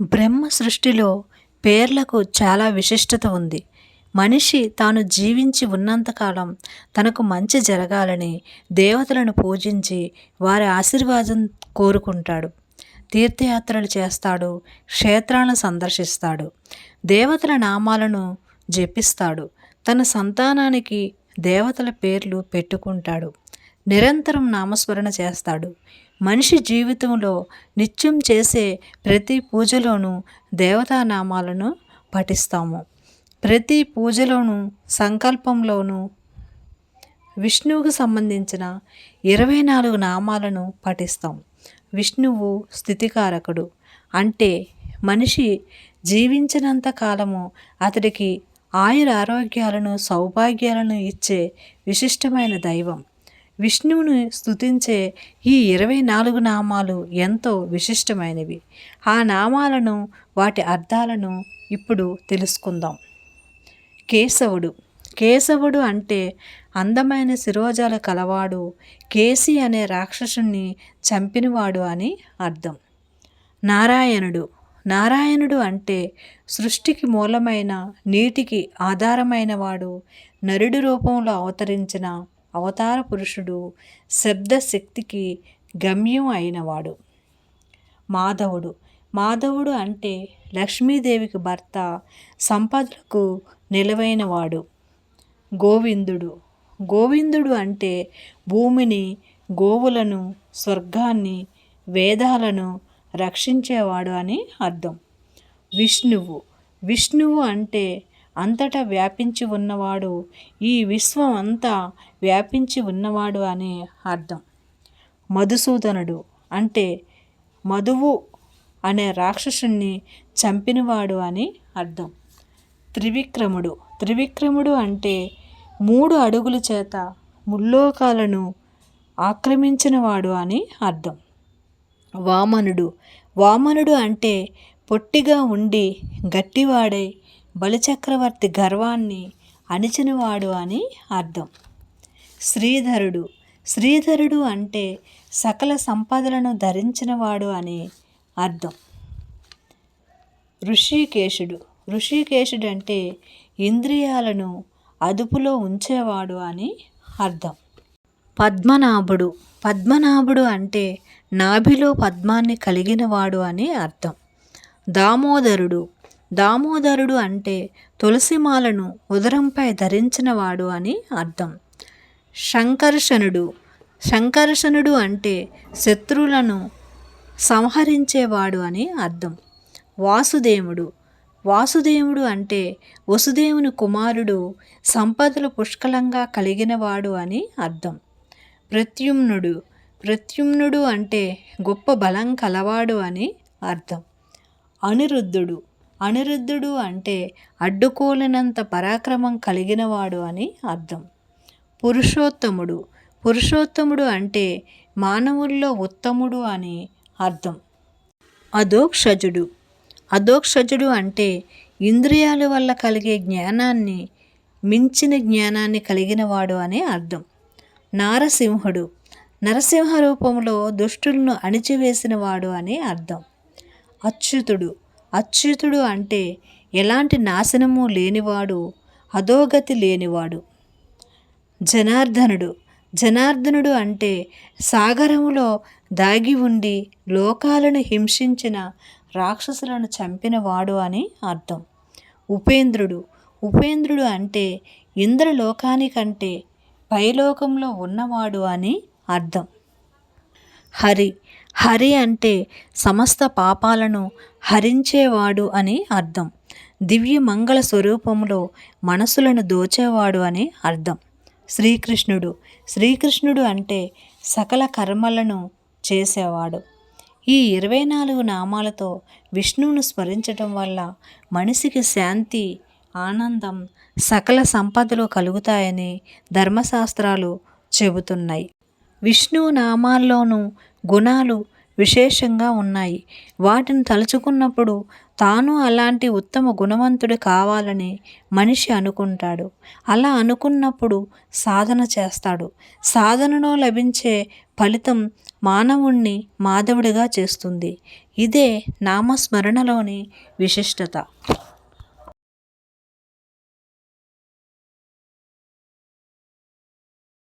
బ్రహ్మ సృష్టిలో పేర్లకు చాలా విశిష్టత ఉంది. మనిషి తాను జీవించి ఉన్నంతకాలం తనకు మంచి జరగాలని దేవతలను పూజించి వారి ఆశీర్వాదం కోరుకుంటాడు. తీర్థయాత్రలు చేస్తాడు క్షేత్రాలను సందర్శిస్తాడు దేవతల నామాలను జపిస్తాడు తన సంతానానికి దేవతల పేర్లు పెట్టుకుంటాడు నిరంతరం నామస్మరణ చేస్తాడు. మనిషి జీవితంలో నిత్యం చేసే ప్రతి పూజలోనూ దేవతానామాలను పఠిస్తాము. ప్రతి పూజలోనూ సంకల్పంలోనూ విష్ణువుకు సంబంధించిన ఇరవై నాలుగు నామాలను పఠిస్తాం. విష్ణువు స్థితికారకుడు. అంటే మనిషి జీవించినంత కాలము అతడికి ఆయుర ఆరోగ్యాలను సౌభాగ్యాలను ఇచ్చే విశిష్టమైన దైవం. విష్ణువును స్తుతించే ఈ ఇరవై నాలుగు నామాలు ఎంతో విశిష్టమైనవి. ఆ నామాలను వాటి అర్థాలను ఇప్పుడు తెలుసుకుందాం. కేశవుడు. కేశవుడు అంటే అందమైన శిరోజాల కలవాడు కేసి అనే రాక్షసుణ్ణి చంపినవాడు అని అర్థం. నారాయణుడు. నారాయణుడు అంటే సృష్టికి మూలమైన నీటికి ఆధారమైనవాడు నరుడు నరుడి రూపంలో అవతరించిన అవతార పురుషుడు శబ్దశక్తికి గమ్యం అయినవాడు. మాధవుడు. మాధవుడు అంటే లక్ష్మీదేవికి భర్త సంపదలకు నిలవైనవాడు. గోవిందుడు. గోవిందుడు అంటే భూమిని గోవులను స్వర్గాన్ని వేదాలను రక్షించేవాడు అని అర్థం. విష్ణువు. విష్ణువు అంటే అంతటా వ్యాపించి ఉన్నవాడు ఈ విశ్వం అంతా వ్యాపించి ఉన్నవాడు అని అర్థం. మధుసూదనుడు అంటే మధువు అనే రాక్షసుణ్ణి చంపినవాడు అని అర్థం. త్రివిక్రముడు త్రివిక్రముడు అంటే మూడు అడుగుల చేత ముల్లోకాలను ఆక్రమించినవాడు అని అర్థం. వామనుడు వామనుడు అంటే పొట్టిగా ఉండి గట్టివాడై బలిచక్రవర్తి గర్వాన్ని అణిచినవాడు అని అర్థం. శ్రీధరుడు శ్రీధరుడు అంటే సకల సంపదలను ధరించినవాడు అని అర్థం. ఋషికేశుడు ఋషికేశుడు అంటే ఇంద్రియాలను అదుపులో ఉంచేవాడు అని అర్థం. పద్మనాభుడు పద్మనాభుడు అంటే నాభిలో పద్మాన్ని కలిగినవాడు అని అర్థం. దామోదరుడు దామోదరుడు అంటే తులసిమాలను ఉదరంపై ధరించినవాడు అని అర్థం. శంకర్షణుడు శంకర్షణుడు అంటే శత్రువులను సంహరించేవాడు అని అర్థం. వాసుదేవుడు వాసుదేవుడు అంటే వసుదేవుని కుమారుడు సంపదలు పుష్కలంగా కలిగినవాడు అని అర్థం. ప్రత్యుమ్నుడు ప్రత్యుమ్నుడు అంటే గొప్ప బలం కలవాడు అని అర్థం. అనిరుద్ధుడు అనిరుద్ధుడు అంటే అడ్డుకోలేనంత పరాక్రమం కలిగినవాడు అని అర్థం. పురుషోత్తముడు పురుషోత్తముడు అంటే మానవుల్లో ఉత్తముడు అని అర్థం. అధోక్షజుడు అధోక్షజుడు అంటే ఇంద్రియాల వల్ల కలిగే జ్ఞానాన్ని మించిన జ్ఞానాన్ని కలిగినవాడు అని అర్థం. నారసింహుడు నరసింహ రూపంలో దుష్టులను అణిచివేసినవాడు అని అర్థం. అచ్యుతుడు అచ్యుతుడు అంటే ఎలాంటి నాశనము లేనివాడు అధోగతి లేనివాడు. జనార్దనుడు. జనార్దనుడు అంటే సాగరములో దాగి ఉండి లోకాలను హింసించిన రాక్షసులను చంపినవాడు అని అర్థం. ఉపేంద్రుడు. ఉపేంద్రుడు అంటే ఇంద్రలోకానికంటే పైలోకంలో ఉన్నవాడు అని అర్థం. హరి. హరి అంటే సమస్త పాపాలను హరించేవాడు అని అర్థం. దివ్య మంగళ స్వరూపంలో మనసులను దోచేవాడు అని అర్థం. శ్రీకృష్ణుడు. శ్రీకృష్ణుడు అంటే సకల కర్మలను చేసేవాడు. ఈ ఇరవై నాలుగు నామాలతో విష్ణువును స్మరించటం వల్ల మనిషికి శాంతి ఆనందం సకల సంపదలు కలుగుతాయని ధర్మశాస్త్రాలు చెబుతున్నాయి. విష్ణువు నామాల్లోనూ గుణాలు విశేషంగా ఉన్నాయి. వాటిని తలుచుకున్నప్పుడు తాను అలాంటి ఉత్తమ గుణవంతుడు కావాలని మనిషి అనుకుంటాడు. అలా అనుకున్నప్పుడు సాధన చేస్తాడు. సాధనలో లభించే ఫలితం మానవుణ్ణి మాధవుడిగా చేస్తుంది. ఇదే నామస్మరణలోని విశిష్టత.